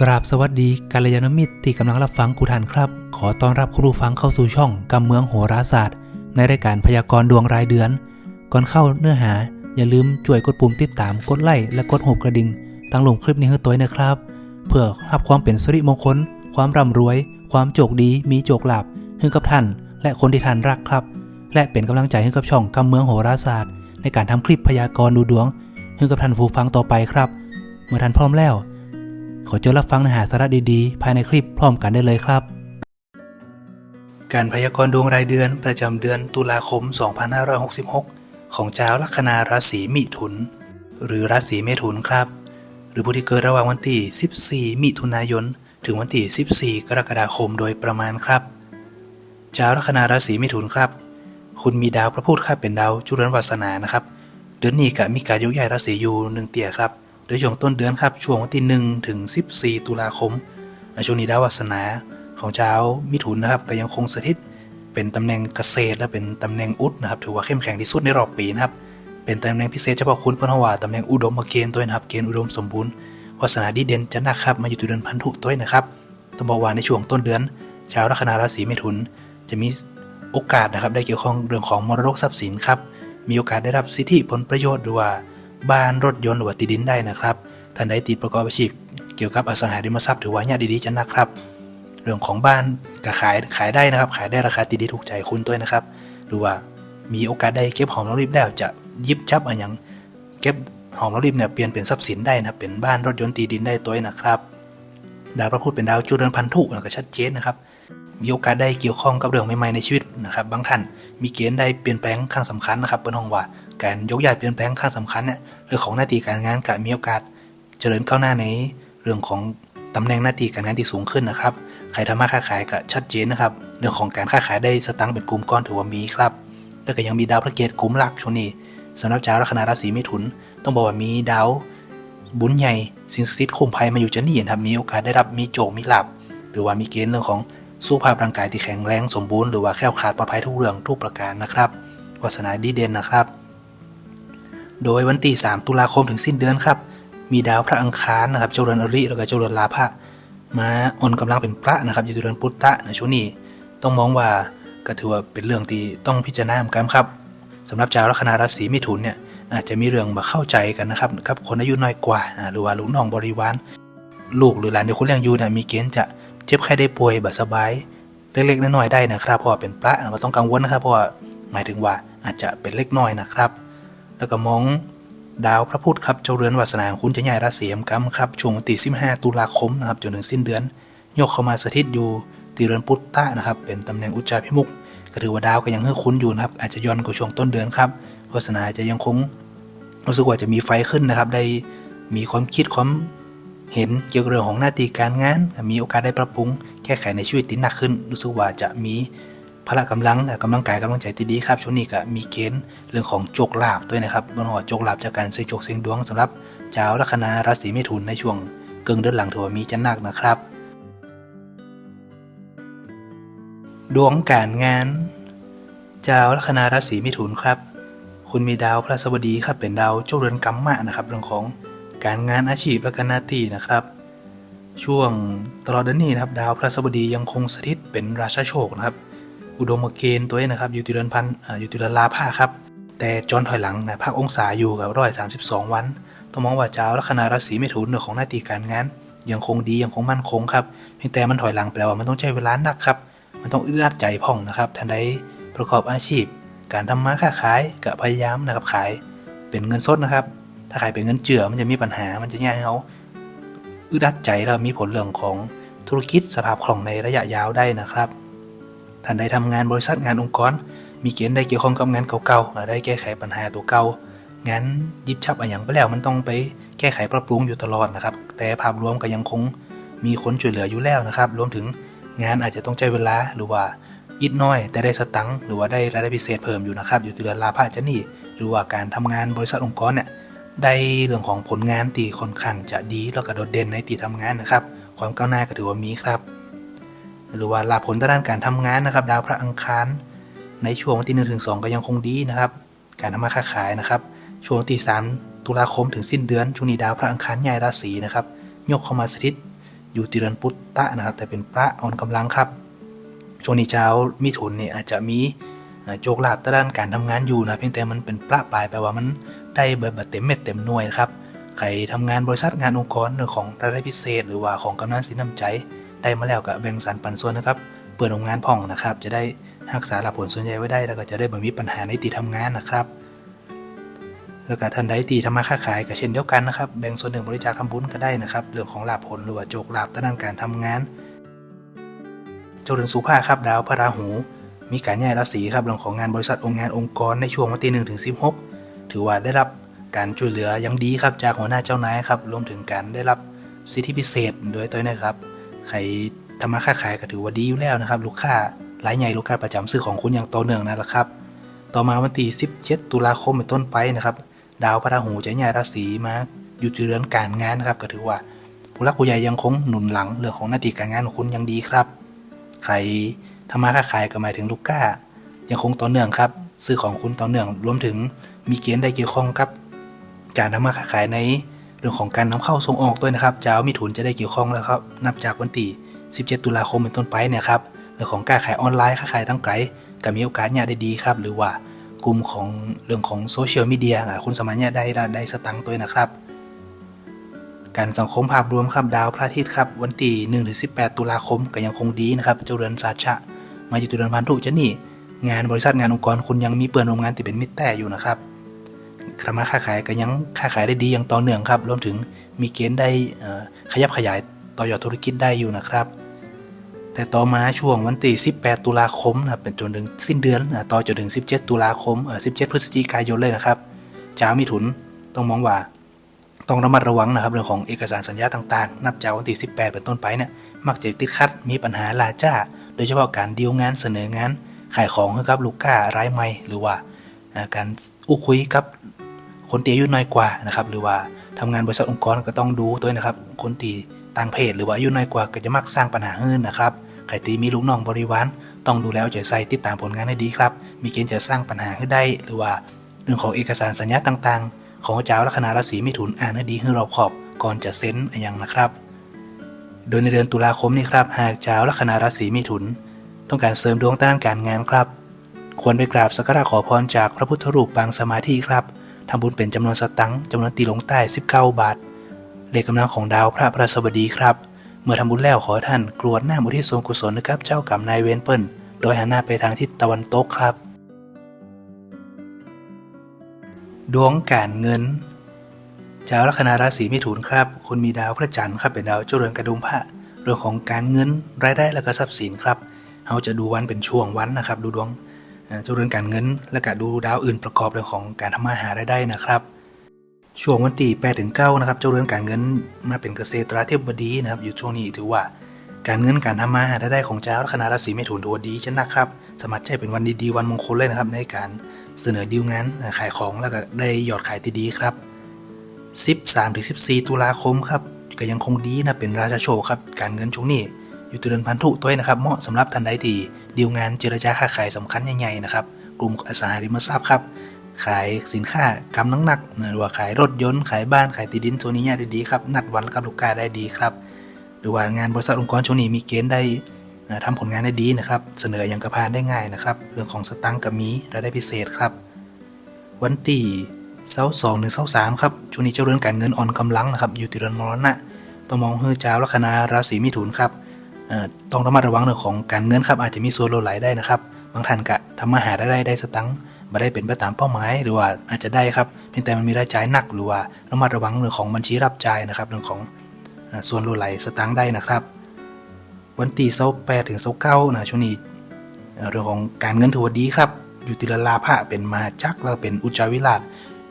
กราบสวัสดีกัลยาณมิตรที่กำลังรับฟังกูทันครับ ขอต้อนรับคุณผู้ฟังเข้าสู่ช่องกำเมืองโหราศาสตร์ ในรายการพยากรณ์ดวงรายเดือน ก่อนเข้าเนื้อหา อย่าลืมช่วยกดปุ่มติดตามกดไลค์และกดหัวกระดิ่งตั้งลงคลิปนี้ให้ตัวนะครับ เพื่อรับความเป็นสิริมงคล ความร่ำรวย ความโชคดีมีโชคลาภให้กับท่าน และคนที่ท่านรักครับ และเป็นกำลังใจให้กับช่องกำเมืองโหราศาสตร์ ในการทำคลิปพยากรณ์ดูดวงให้กับท่านผู้ฟังต่อไปครับ เมื่อท่านพร้อมแล้ว ขอเจอรับฟังเนื้อหาสาระดีๆ ภายในคลิปพร้อมกันได้เลยครับ การพยากรณ์ดวงรายเดือนประจำเดือนตุลาคม 2566 ของเจ้าลัคนาราศีมิถุน หรือราศีเมถุนครับ หรือผู้ที่เกิดระหว่างวันที่ 14 มิถุนายน ถึงวันที่ 14 กรกฎาคมโดยประมาณครับเจ้าลัคนาราศีมิถุนครับ คุณมีดาวพระพุธครับเป็นดาวจุลนวาสนานะครับเดือนนี้ก็มีการยกย้ายราศีอยู่หนึ่งเตี่ยครับ โดยช่วงต้นเดือนครับช่วงวันที่1ถึง 14 ตุลาคมช่วงนี้ดาววาสนาของเจ้ามิถุนนะครับก็ยังคงสถิตเป็นตำแหน่งเกษตรและเป็นตำแหน่งอุดนะครับถือว่าเข้มแข็งที่สุดในรอบปีนะครับเป็นตำแหน่งพิเศษเฉพาะคุณพราะว่าตำแหน่งอุดมเกณฑ์ตัวนะครับเกณฑ์อุดมสมบูรณ์วาสนาดีเด่นจะนักครับมาอยู่ที่เดือนพันธุตัวนะครับต้องบอกว่าในช่วงต้นเดือนชาวลัคนาราศีมิถุน จะมีโอกาสนะครับได้เกี่ยวข้องเรื่องของมรดกทรัพย์สินครับมีโอกาสได้รับสิทธิผลประโยชน์หรือว่า บ้านรถยนต์หรือว่าที่ดินได้นะครับท่านใดติดประกอบอาชีพเกี่ยวกับอสังหาริมทรัพย์ถือว่าญาติดีๆจะนะครับ เรื่องของบ้านก็ขายขายได้นะครับ ขายได้ราคาที่ดีถูกใจคุณด้วยนะครับ หรือว่ามีโอกาสได้เก็บหอมรอมริบแล้จะยิบจับอะไรอย่างเก็บหอมรอมริบเนี่ยเปลี่ยนเป็นทรัพย์สินได้นะเป็นบ้านรถยนต์ตีดินได้ตัวนะครับดาวพระพุธเป็นดาวจุลเรือนพันธุนะก็ชัดเจนนะครับมีโอกาสได้เกี่ยวข้องกับเรื่องใหม่ๆในชีวิตนะครับบางท่านมีเกณฑ์ได้เปลี่ยนแปลงครั้งสำคัญนะครับเป็นห้องว่า การยกย้ายเปลี่ยนแปลงครั้งสำคัญเนี่ยเรื่องของหน้าที่การงานก็มีโอกาส เจริญก้าวหน้าในเรื่องของตำแหน่งหน้าที่การงานที่สูงขึ้นนะครับใครทำมาค้าขายก็ชัดเจนนะครับเรื่องของการค้าขายได้สตังค์เป็นกลุ่มก้อนถือว่ามีครับแล้วก็ยังมีดาวพระเกตกลุ่มหลักช่วงนี้สำหรับชาวลัคนาราศีมิถุน ต้องบอกว่ามีดาวบุญใหญ่สิ่งศักดิ์สิทธิ์คมภัยมาอยู่จะนี่นะครับมีโอกาสได้รับมีโจมีหลาบหรือว่ามีเกณฑ์เรื่องของสุขภาพร่างกายที่แข็งแรงสมบูรณ์หรือว่าแคล้วคลาดปลอดภัยทุกเรื่องทุกประการนะครับวาสนาดีเด่นนะครับ โดยวันที่3ตุลาคมถึงสิ้นเดือนครับ มีดาวพระอังคารนะครับ เจริญอริแล้วก็เจริญลาภะมาอ่อนกำลังเป็นพระนะครับอยู่ทุเดือนพุทธะในช่วงนี้ต้องมองว่าก็ถือว่าเป็นเรื่องที่ต้องพิจารณาเหมือนกันครับสำหรับชาวลัคนาราศีมิถุนเนี่ยอาจจะมีเรื่องมาเข้าใจกันนะครับกับคนอายุน้อยกว่าหรือว่าลูกน้องบริวารลูกหรือหลานที่คุณเลี้ยงอยู่เนี่ยมีเกณฑ์จะเจ็บไข้ได้ป่วยแบบสบายเล็กๆน้อยๆได้นะครับเพราะว่าเป็นพระเราต้องกังวลนะครับเพราะหมายถึงว่าอาจจะเป็นเล็กน้อยนะครับ แล้วก็มองดาวพระพุธครับเจ้าเรือนวาสนาของคุณจะย้ายราศีอัมกัมครับช่วงวันที่15ตุลาคมนะครับจนถึงสิ้นเดือน ยกเข้ามาสถิตอยู่ที่เรือนพุทธะนะครับเป็นตำแหน่งอุจจาพิมุกก็ถือว่าดาวก็ยังเฮือคุ้นอยู่นะครับอาจจะย้อนกว่าช่วงต้นเดือนครับวาสนาจะยังคงรู้สึกว่าจะมีไฟขึ้นนะครับ ได้มีความคิดความเห็นเกี่ยวกับเรื่องของหน้าที่การงาน มีโอกาสได้ปรับปรุงแก้ไขในชีวิตที่หนักขึ้น รู้สึกว่าจะมี พละกำลังกำลังกายกำลังใจที่ดีครับช่วงนี้ก็มีเกณฑ์เรื่องของโจกลาบด้วยนะครับบนหัวโจกลาบจากการเสี่ยงโจกเสี่ยงดวงสำหรับชาวลัคนาราศีเมถุนในช่วงเกิงเดือนหลังถือว่ามีจะหนักนะครับ ดวงการงานชาวลัคนาราศีเมถุนครับ คุณมีดาวพระสบดีครับเป็นดาวเจ้าเรือนกัมมะนะครับ เรื่องของการงานอาชีพและการหน้าที่นะครับช่วงตลอดเดือนนี้นะครับ ดาวพระสบดียังคงสถิตเป็นราชาโชคนะครับ อุดมเกณฑ์ตัวเองนะครับ อยู่ที่เดือนพันอยู่ที่เดือนลาภาครับ แต่จอนถอยหลังนะภาคองศาอยู่กับร้อยสามสิบสองวัน ต้องมองว่าเจ้าลัคนาราศีเมถุนเรื่อของหน้าที่การงาน ยังคงดียังคงมั่นคงครับเพียงแต่มันถอยหลังแปลว่ามันต้องใช้เวลาหนักครับ มันต้องอึดอัดใจพ่องนะครับทันใดประกอบอาชีพ การทำมาค้าขายกับพยายามนะครับขายเป็นเงินสดนะครับ ถ้าขายเป็นเงินเจือมันจะมีปัญหา มันจะแย่เขาอึดอัดใจแล้วมีผลเรื่องของธุรกิจสภาพคล่องในระยะยาวได้นะครับ ท่านใดทำงานบริษัทงานองค์กร มีเกณฑ์ได้เกี่ยวข้องกับงานเก่าๆและได้แก้ไขปัญหาตัวเก่า งานยิบชับอะไรอย่างไปแล้วมันต้องไปแก้ไขปรับปรุงอยู่ตลอดนะครับ แต่ภาพรวมก็ยังคงมีคนช่วยเหลืออยู่แล้วนะครับ รวมถึงงานอาจจะต้องใช้เวลาหรือว่ายิดน้อย แต่ได้สตังค์หรือว่าได้รายได้พิเศษเพิ่มอยู่นะครับ อยู่ที่เดือนลาภะจะนี่หรือว่าการทำงานบริษัทองค์กรเนี่ยได้เรื่องของผลงานตีค่อนข้างจะดีแล้วก็โดดเด่นในตีทำงานนะครับ ความก้าวหน้าก็ถือว่ามีครับ หรือว่าลาภผลทางด้านการทำงานนะครับ ดาวพระอังคาร ในช่วงวันที่1ถึง2ก็ยังคงดีนะครับ การทำมาค้าขายนะครับ ช่วงวันที่3ตุลาคมถึงสิ้นเดือนช่วงนี้ดาวพระอังคารย้ายราศีนะครับยกเข้ามาสถิตอยู่ที่เรือนปุตตะนะครับ แต่เป็นพระอ่อนกำลังครับ ช่วงนี้เช้ามีถุนเนี่ยอาจจะมีโจกลาบด้านการทำงานอยู่นะเพียงแต่มันเป็นประปลายแปลว่ามันได้แบบเต็มเม็ดเต็มหน่วยนะครับใครทำงานบริษัทงานองค์กรหรือของรายได้พิเศษ หรือว่าของกำนันสินน้ำใจ ได้มาแล้วก็แบ่งสรรปันส่วนนะครับ เปิดโรงงานพ่องนะครับ จะได้รักษาหลักผลส่วนใหญ่ไว้ได้ แล้วก็จะได้บ่มีปัญหาในที่ทำงานนะครับ แล้วก็ท่านใดที่ทำมาค้าขายก็เช่นเดียวกันนะครับ แบ่งส่วนหนึ่งบริจาคทำบุญก็ได้นะครับ เรื่องของหลาภผลหรือว่าโจกหลาภด้านการทำงานเจริญสุภาครับดาวพระราหู มีการย้ายราศีครับเรื่องของงานบริษัทองค์งานองค์กรในช่วงวันที่1ถึง16 ถือว่าได้รับการช่วยเหลืออยังดีครับจากหัวหน้าเจ้านายครับรวมถึงการได้รับสิทธิพิเศษโดยตัวนะครับ ใครทำมาค้าขายก็ถือว่าดีอยู่แล้วนะครับ ลูกค้ารายใหญ่ลูกค้าประจำซื้อของคุณอย่างต่อเนื่องนั่นแหละครับ ต่อมาวันที่17ตุลาคมเป็นต้นไปนะครับ ดาวพระราหูจะย้ายราศีมาอยู่ที่เรือนการงานนะครับ ก็ถือว่าผู้รักผู้ใหญ่ยังคงหนุนหลังเรื่องของหน้าที่การงานของคุณยังดีครับ ใครทำมาค้าขายก็หมายถึงลูกค้ายังคงต่อเนื่องครับ ซื้อของคุณต่อเนื่องรวมถึงมีเกณฑ์ได้เกี่ยวข้องกับ การทำมาค้าขายใน เรื่องของการนำเข้าส่งออกด้วยนะครับเจ้ามีถุนจะได้เกี่ยวข้องแล้วครับ นับจากวันที่ 17 ตุลาคมเป็นต้นไปเนี่ยครับเรื่องของการขายออนไลน์ค้าขายตั้งไกลก็มีโอกาสเนี่ยได้ดีครับ หรือว่ากลุ่มของเรื่องของโซเชียลมีเดียคุณสามารถเนี่ยได้ได้สตังค์ตัวนะครับ การสังคมภาพรวมครับดาวพระอาทิตย์ครับวันที่1ถึง18 ตุลาคมก็ยังคงดีนะครับเจรือนสาชะ มาอยู่ตัวเรือนพันธุจะนี่งานบริษัทงานองค์กรคุณยังมีเปิดโรงงานที่เป็นมิตรแต่อยู่นะครับ คามาค้าขายก็ยังค้าขายได้ดีอย่างต่อเนื่องครับรวมถึงมีเกณฑ์ได้ขยับขยายต่อยอดธุรกิจได้อยู่นะครับ แต่ต่อมาช่วงวันที่18 ตุลาคมนะเป็นจนถึงสิ้นเดือนต่อจนถึง 17 ตุลาคมเออ17 พฤศจิกายนเลยนะครับจ้ามีถุนต้องมองว่าต้องระมัดระวังนะครับเรื่องของเอกสารสัญญาต่างๆ นับจากวันที่ 18 เป็นต้นไปเนี่ยมักจะติดขัดมีปัญหาลาจ้า โดยเฉพาะการดีลงานเสนองานขายของให้กับลูกค้ารายใหม่หรือว่า การอู้คุยกับคนที่อายุน้อยกว่านะครับ หรือว่าทำงานบริษัทองค์กรก็ต้องดูด้วยนะครับ คนที่ต่างเพศหรือว่าอายุน้อยกว่าก็จะมักสร้างปัญหาอื่นนะครับใครที่มีลูกน้องบริวารต้องดูแลเอาใจใส่ติดตามผลงานให้ดีครับ มีเกณฑ์จะสร้างปัญหาให้ได้ หรือว่าเรื่องของเอกสารสัญญาต่างๆ ของเจ้าลัคนาราศีมิถุนอ่านให้ดีให้รอบขอบก่อนจะเซ็นอย่างนะครับ โดยในเดือนตุลาคมนี้ครับ หากเจ้าลัคนาราศีมิถุน ต้องการเสริมดวงด้านการงานครับ ควรไปกราบสักการะขอพรจากพระพุทธรูปปางสมาธิครับทำบุญเป็นจำนวนสตังค์จำนวนตีลงใต้ 19 บาทเลขกำลังของดาวพระพระสบดีครับ เมื่อทำบุญแล้วขอท่านกรวดหน้ามุทิศส่วนกุศลนะครับ เจ้ากรรมนายเวรเปิลโดยหันหน้าไปทางทิศตะวันตกครับ ดวงการเงินชาวลัคนาราศีมิถุนครับ คุณมีดาวพระจันทร์ครับเป็นดาวเจริญกระดุมพระเรื่องของการเงินรายได้และก็ทรัพย์สินครับเราจะดูวันเป็นช่วงวันนะครับ ดูดวง เอ่อเจริญการเงิน และก็ดูดาวอื่นประกอบเรื่องของการทำมาหารายได้นะครับ ช่วงวันที่8ถึง9นะครับ เจ้าเรือนการเงินมาเป็นเกษตรราธิบดีนะครับ อยู่ช่วงนี้ถือว่า การเงินการทำมาหารายได้ของเจ้าลัคนาราศีเมถุนถือว่าดีชนะครับสามารใช้เป็นวันดีๆวันมงคลเลยนะครับ ในการเสนอดีลงานขายของแล้วก็ได้ยอดขายที่ดีครับ13ถึง14 ตุลาคมครับก็ยังคงดีนะเป็นราชาโชคครับ การเงินช่วงนี้ ยู่ตัวเดือนพันธุตัวเองนะครับเหมาะสำหรับท่านใดที่ดีลงานเจรจาค้าขายสำคัญใหญ่ๆนะครับกลุ่มอสังหาริมทรัพย์ครับขายสินค้ากำลังหนักหรือว่าขายรถยนต์ขายบ้านขายที่ดินช่วนี้เนี่ยได้ดีครับนัดวันกับลูกค้าได้ดีครับหรือว่างานบริษัทองค์กรช่วงนี้มีเกณฑ์ได้เอ่อทำผลงานได้ดีนะครับ เสนออย่างกระพานได้ง่ายนะครับ เรื่องของสตังค์กับมีรายได้พิเศษครับ วันที่เสาสองถึงเสาสามครับ ช่วงนี้เจ้าเรือนการเงินอ่อนกำลังนะครับ อยู่ที่เรือนมรณะต้องมองเฮือเจ้าลัคนาราศีมิถุนครับ ต้องระมัดระวังเรื่องของการเงินครับอาจจะมีส่วนโลดไหลได้นะครับ บางท่านกะทำมาหาได้ได้ได้สตังค์มาได้เป็นไปตามเป้าหมายหรือว่าอาจจะได้ครับเพียงแต่มันมีรายจ่ายหนักหรือว่าระมัดระวังเรื่องของบัญชีรับจ่ายนะครับเรื่องของส่วนโลไหลสตังค์ได้นะครับ วันที่เสาแปดถึงเสาเก้านะช่วงนี้เรื่องของการเงินถือว่าดีครับ อยู่ติลลาภะเป็นมหาจักแล้วเป็นอุจจาวิราช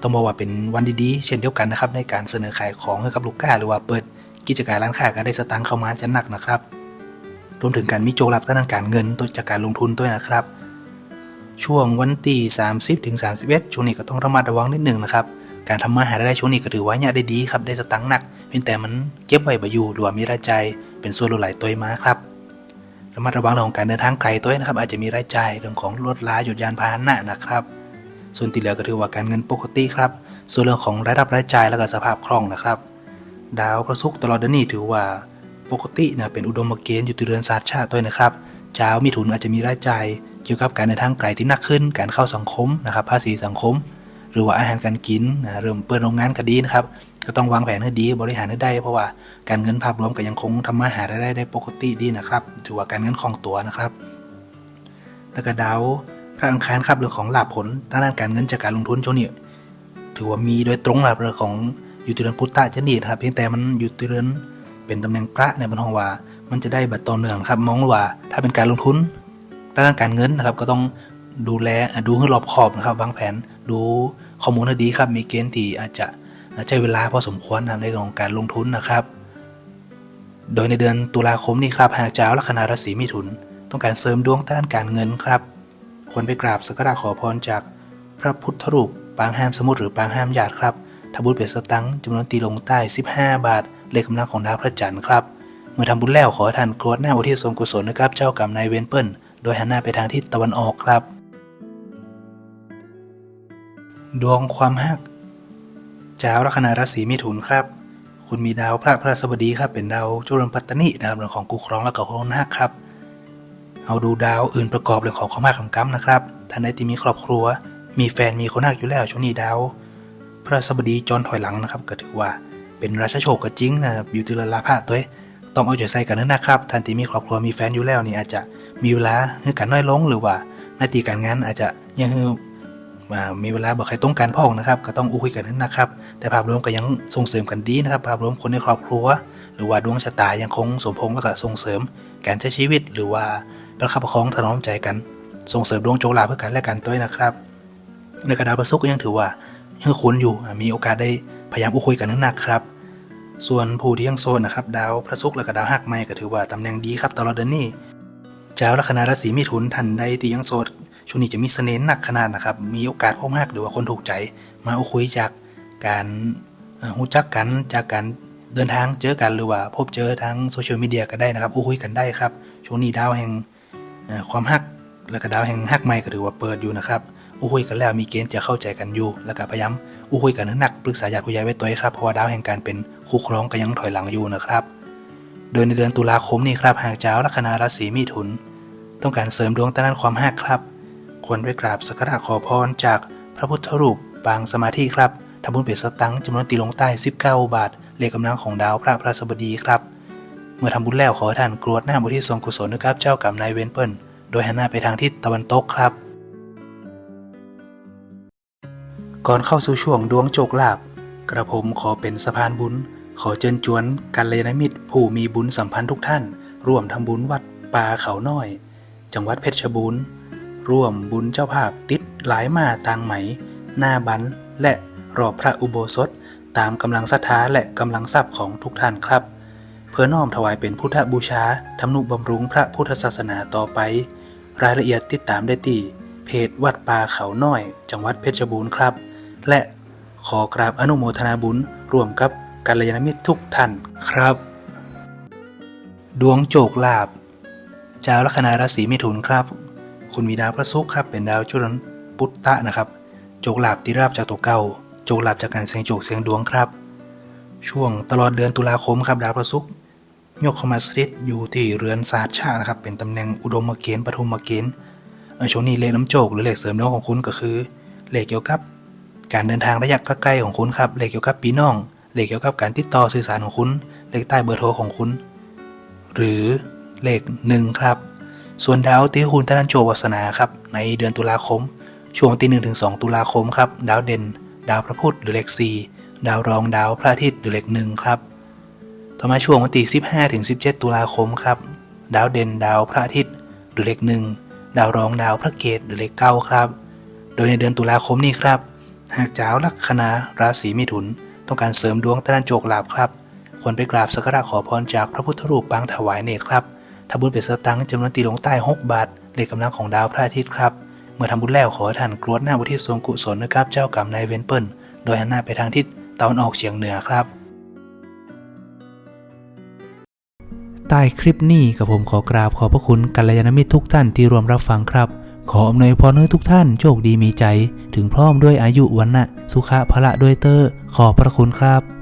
ต้องบอกว่าเป็นวันดีๆ เช่นเดียวกันนะครับในการเสนอขายของให้กับลูกค้าหรือว่าเปิดกิจการร้านค้าก็ได้สตางค์เข้ามาจะหนักนะครับ รวมถึงการมีโจกลับทางการเงินตัวจากการลงทุนด้วยนะครับ ช่วงวันที่30ถึง31 ช่วงนี้ก็ต้องระมัดระวังนิดหนึ่งนะครับ การทำมาหาได้ช่วงนี้ก็ถือว่าเนี่ยได้ดีครับได้สตังค์หนัก เพียงแต่มันเก็บไว้บ่อยู่หรือว่ามีรายจ่ายเป็นส่วนลดไหลตัวมาครับ ระมัดระวังเรื่องของการเดินทางไกลตัวนะครับ อาจจะมีรายจ่ายเรื่องของรถลาหยุดยานพาหนะนะครับ ส่วนที่เหลือก็ถือว่าการเงินปกติครับ ส่วนเรื่องของรายรับรายจ่ายแล้วก็สภาพคล่องนะครับ ดาวพระศุกร์ตลอดเดือนนี้ถือว่า ปกตินะเป็นอุดมเกณฑ์อยู่ที่เรือนศาสตร์ชาติด้วยนะครับเจ้ามีทุนอาจจะมีรายจ่ายเกี่ยวกับการเดินทางไกลที่หนักขึ้น การเข้าสังคมนะครับ ภาษีสังคม หรือว่าอาหารการกินนะเริ่มเปิดโรงงานก็ดีนะครับ ก็ต้องวางแผนให้ดีบริหารให้ได้ เพราะว่าการเงินภาพรวมก็ยังคงทำมาหารายได้ได้ปกติดีนะครับ ถือว่าการเงินคล่องตัวนะครับแล้วก็ดาวพระอังคารครับเรื่องของหลาภผลทางด้านการเงินจากการลงทุนช่วงนี้ถือว่ามีโดยตรงหลับเรื่องของอยู่ที่เรือนพุทธะจะนีนะครับเพียงแต่มันอยู่ที่เรือน เป็นตำแหน่งพระในบรรทองว่า มันจะได้บัตรต่อเนื่องครับมองว่าถ้าเป็นการลงทุนทางด้านการเงินนะครับ ก็ต้องดูแลดูให้รอบขอบนะครับวางแผนดูข้อมูลให้ดีครับ มีเกณฑ์ที่อาจจะใช้เวลาพอสมควรนะในเรื่องของการลงทุนนะครับ โดยในเดือนตุลาคมนี้ครับหากเจ้าลัคนาราศีมิถุน ต้องการเสริมดวงด้านการเงินครับควรไปกราบสักการะขอพรจากพระพุทธรูปปางห้ามสมุทรหรือปางห้ามหยาดครับทำบุญเป็นสตังค์จำนวนตีลงใต้ 15 บาท เลขกำลังของดาวพระจันทร์ครับ เมื่อทำบุญแล้วขอท่านกรวดหน้าอุทิศส่วนกุศลนะครับ เจ้ากรรมนายเวรเปิลโดยหันหน้าไปทางทิศตะวันออกครับ ดวงความฮักจ้าลัคนาราศีมิถุนครับ คุณมีดาวพระพระสบดีครับเป็นดาวจุลปัตตนินะครับเรื่องของกุครองและก็โคนักครับเอาดูดาวอื่นประกอบเรื่องของความรักของกรรมนะครับท่านใดที่มีครอบครัว มีแฟนมีคนรักอยู่แล้วช่วงนี้ดาวพระสบดีจรถอยหลังนะครับก็ถือว่า เป็นราชโชคก็จริงนะครับอยู่ที่ละลาภาตัวเองต้องเอาใจใส่กันนะครับท่านที่มีครอบครัวมีแฟนอยู่แล้วนี่อาจจะมีเวลาให้กันน้อยลงหรือว่าหน้าที่การงานอาจจะยังมีเวลาบอกใครต้องการพ่องนะครับก็ต้องอุ้ยกันนะครับ แต่ภาพรวมก็ยังส่งเสริมกันดีนะครับ ภาพรวมคนในครอบครัว หรือว่าดวงชะตายังคงสมพงษ์แล้วก็ส่งเสริมการใช้ชีวิต หรือว่าประคับประคองถนอมใจกัน ส่งเสริมดวงโจลาเพื่อกันและกันด้วยนะครับ ในกระดาษประสุกก็ยังถือว่ายังคุ้นอยู่มีโอกาสได้ พยายามอุ้ยกันนักๆครับ ส่วนผู้ที่ยังโซนนะครับ ดาวพระศุกร์และก็ดาวหักไม่ก็ถือว่าตำแหน่งดีครับตลอดเดือนนี้เจ้าลัคนาราศีมิถุนทันใดที่ยังโสดช่วงนี้จะมีเสน่ห์หนักขนาดนะครับ มีโอกาสพบหักหรือว่าคนถูกใจ มาอาคุยจากการเอ่อรู้จักกันจากการเดินทางเจอกันหรือว่าพบเจอทางโซเชียลมีเดียก็ได้นะครับอู้คุยกันได้ครับช่วงนี้ดาวแห่งความหักแล้วก็ดาวแห่งหักใหม่ก็ถือว่าเปิดอยู่นะครับ อู้คุยกันแล้วมีเกณฑ์จะเข้าใจกันอยู่ แล้วก็พยายามอู้คุยกันหนักปรึกษาญาติผู้ใหญ่ไว้ตัวครับเพราะว่าดาวแห่งการเป็นคู่ครองก็ยังถอยหลังอยู่นะครับ โดยในเดือนตุลาคมนี้ครับหากเจ้าลัคนาราศีมิถุน ต้องการเสริมดวงด้านความหักครับ ควรไปกราบสักการะขอพรจากพระพุทธรูปปางสมาธิครับทำบุญเป็นสตังค์จำนวนตีลงใต้ 19 บาท เลขกำลังของดาวพระพระสบดีครับ เมื่อทำบุญแล้วขอท่านกรวดหน้าบุที่ทรงกุศลนะครับเจ้ากรรมนายเวรเปิลโดยหันหน้าไปทางทิศตะวันตกครับ ก่อนเข้าสู่ช่วงดวงโจกลาบกระผมขอเป็นสะพานบุญ ขอเชิญชวนกัลยาณมิตร ผู้มีบุญสัมพันธ์ทุกท่าน ร่วมทำบุญวัดป่าเขาน้อย จังหวัดเพชรบูรณ์ ร่วมบุญเจ้าภาพติดหลายมาต่างไหม หน้าบันและรอบพระอุโบสถ ตามกำลังศรัทธาและกำลังทรัพย์ของทุกท่านครับ เพื่อน้อมถวายเป็นพุทธบูชาทำนุบำรุงพระพุทธศาสนาต่อไป รายละเอียดติดตามได้ที่เพจวัดป่าเขาน้อย จังหวัดเพชรบูรณ์ครับ และขอกราบอนุโมทนาบุญร่วมกับกัลยาณมิตรทุกท่านครับ ดวงโจกลาบเจ้าลัคนาราศีมิถุนครับ คุณมีดาวพระศุกร์ครับ เป็นดาวจุลปุตตะนะครับ โจกลาบที่ราบจากตัวเก่า โจกลาบจากการเสียงโจกเสียงดวงครับ ช่วงตลอดเดือนตุลาคมครับดาวพระศุกร์ยกเข้ามาสถิตอยู่ที่เรือนศาสตร์ชาตินะครับ เป็นตำแหน่งอุดมเกณฑ์ปฐุมเกณฑ์ช่วงนี้เลขน้ำโจกหรือเลขเสริมดวงของคุณก็คือ เลขเกี่ยวกับ การเดินทางระยะใกล้ๆของคุณครับเลขเกี่ยวกับปีน้องเลขเกี่ยวกับการติดต่อสื่อสารของคุณเลขใต้เบอร์โทรของคุณ หรือเลขหนึ่งครับ ส่วนดาวที่คุณธนันโชวัสนาครับในเดือนตุลาคม ช่วงที่1ถึง2ตุลาคมครับดาวเด่น ดาวพระพุธหรือเลข4ดาวรองดาวพระอาทิตย์หรือเลขหนึ่งครับต่อมาช่วงวันที่15ถึง17ตุลาคมครับดาวเด่นดาวพระอาทิตย์หรือเลขหนึ่งดาวรองดาวพระเกตหรือเลขเก้าครับ โดยในเดือนตุลาคมนี้ครับ หากเจ้าลัคนาราศีมิถุน ต้องการเสริมดวงด้านโจกลาภครับควรไปกราบสักการะขอพรจากพระพุทธรูปปางถวายเนตรครับทำบุญเป็นสตังจำนวนตีลงใต้ 6 บาทเลขกำลังของดาวพระอาทิตย์ครับ เมื่อทำบุญแล้วขอท่านกรวดหน้าบุที่ทรงกุศลนะครับเจ้ากรรมนายเวรเปิลโดยหันหน้าไปทางทิศตะวันออกเฉียงเหนือครับ ใต้คลิปนี้กับผมขอกราบขอบพระคุณกัลยาณมิตรทุกท่านที่ร่วมรับฟังครับ ขออำนวยพรให้ทุกท่านโชคดีมีใจ ถึงพร้อมด้วยอายุวันนะสุขะพละด้วยเตอร์ขอพระคุณครับ